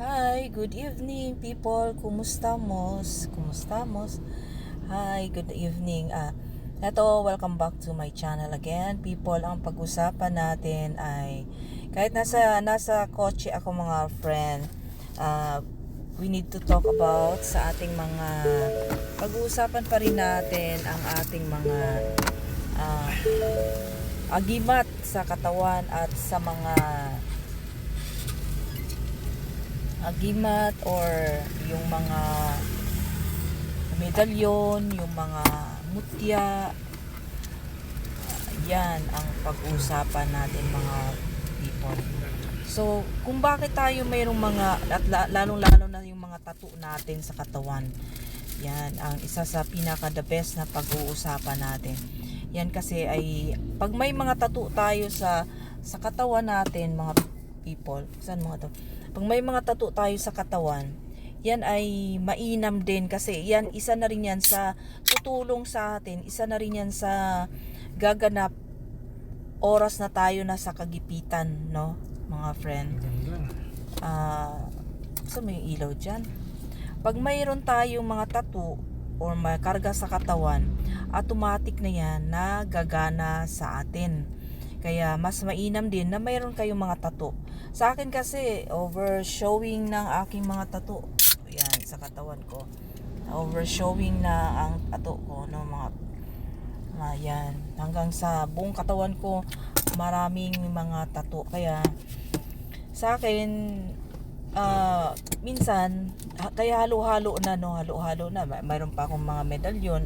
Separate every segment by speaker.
Speaker 1: Hi, good evening people. Kumustamos? Kumustamos? Hi, good evening. Ah, eto, welcome back to my channel again. People, ang pag-usapan natin ay kahit nasa nasa kotse ako mga friend, ah, we need to talk about sa ating mga pag-uusapan pa rin natin ang ating mga ah, agimat sa katawan at sa mga agimat or yung mga medalyon, yung mga mutya. Yan ang pag-uusapan natin mga people. So, kung bakit tayo mayroong mga, at la- lalong-lalo na yung mga tattoo natin sa katawan. Yan ang isa sa pinaka the best na pag-uusapan natin. Yan kasi ay pag may mga tattoo tayo sa sa katawan natin mga people, saan mga to? Pag may mga tattoo tayo sa katawan, yan ay mainam din kasi yan isa na rin yan sa tutulong sa atin, isa na rin yan sa gaganap oras na tayo nasa kagipitan, no? Mga friend. Ah, saan mo yung ilaw dyan? Pag mayroon tayong mga tattoo or may karga sa katawan, automatic na yan na gagana sa atin. Kaya mas mainam din na mayroon kayong mga tattoo. Sa akin kasi, over showing ng aking mga tattoo. Yan, sa katawan ko. Over showing na ang tattoo ko, no, mga Ayan, hanggang sa buong katawan ko maraming mga tattoo. Kaya sa akin ah, minsan kaya halo-halo na no, halo-halo na. May- Mayroon pa akong mga medalyon,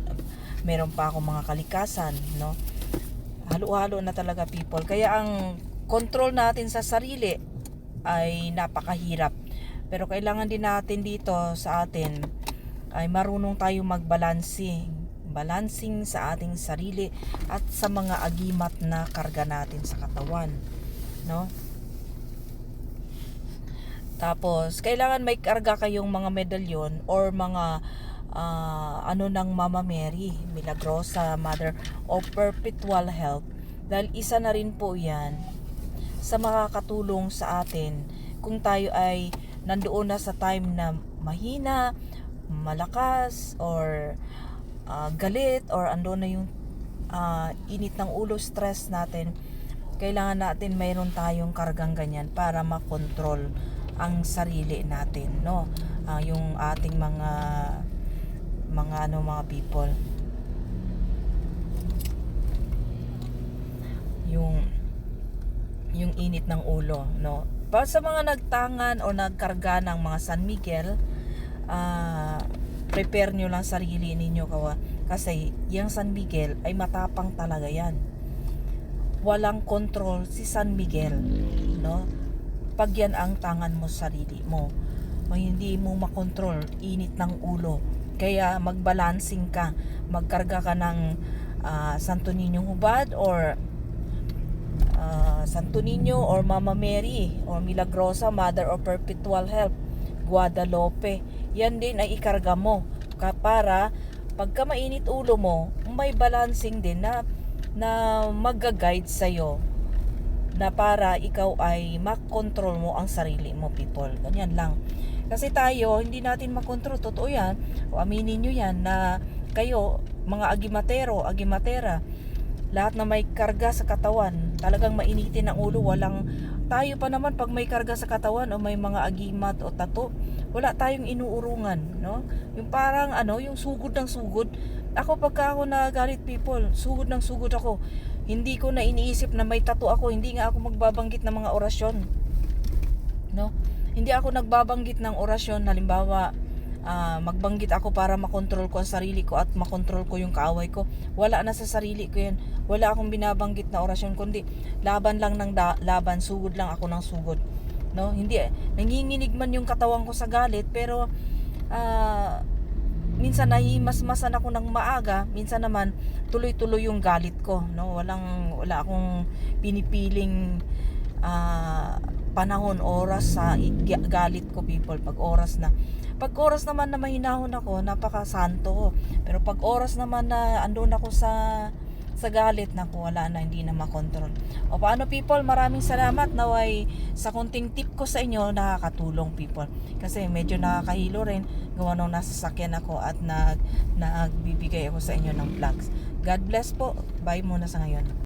Speaker 1: mayroon pa akong mga kalikasan, no. Halo-halo na talaga people. Kaya ang control natin sa sarili ay napakahirap. Pero kailangan din natin dito sa atin ay marunong tayo magbalancing balancing sa ating sarili at sa mga agimat na karga natin sa katawan no tapos kailangan may karga kayong mga medalyon or mga ah, ano ng Mama Mary Milagrosa Mother of Perpetual Health dahil isa na rin po yan sa makakatulong sa atin kung tayo ay nandoon na sa time na mahina, malakas, or ah, galit, or ando na yung ah, init ng ulo, stress natin, kailangan natin mayroon tayong kargang ganyan para makontrol ang sarili natin, no? Ah, yung ating mga mga ano mga people yung yung init ng ulo, no? Para sa mga nagtangan o nagkarga ng mga San Miguel, ah, prepare nyo lang sarili ninyo kawa. Kasi yung San Miguel ay matapang talaga yan. Walang control si San Miguel, no? Pag yan ang tangan mo sa sarili mo, o hindi mo makontrol, init ng ulo. Kaya magbalancing ka, magkarga ka ng ah, Santo Niño hubad or ah, Santo Niño or Mama Mary or Milagrosa, Mother of Perpetual Help, Guadalupe. Yan din ay ikarga mo para pagka mainit ulo mo, may balancing din na na magga-guide sa na para ikaw ay makontrol mo ang sarili mo people. Ganyan lang. Kasi tayo, hindi natin makontrol. Totoo yan. O aminin nyo yan na kayo, mga agimatero, agimatera, lahat na may karga sa katawan, talagang mainitin ang ulo, walang tayo pa naman pag may karga sa katawan o may mga agimat o tato, wala tayong inuurungan, no? Yung parang ano, yung sugod ng sugod. Ako pagka ako nagalit people, sugod ng sugod ako. Hindi ko na iniisip na may tato ako, hindi nga ako magbabanggit ng mga orasyon. No? Hindi ako nagbabanggit ng orasyon, halimbawa, ah, magbanggit ako para makontrol ko ang sarili ko at makontrol ko yung kaaway ko. Wala na sa sarili ko yan. Wala akong binabanggit na orasyon kundi laban lang ng da- laban, sugod lang ako ng sugod. No? Hindi nanginginig man yung katawan ko sa galit pero ah, minsan nahimasmasan ako ng maaga, minsan naman tuloy-tuloy yung galit ko, no? Walang wala akong pinipiling ah, panahon, oras sa galit ko people pag oras na. Pag oras naman na mahinahon ako, napaka-santo ko. Pero pag oras naman na andun ako sa sa galit na wala na hindi na makontrol. O paano people, maraming salamat naway sa kunting tip ko sa inyo nakakatulong people. Kasi medyo nakakahilo rin gawa nung nasa sakyan ako at nag nagbibigay ako sa inyo ng vlogs. God bless po. Bye muna sa ngayon.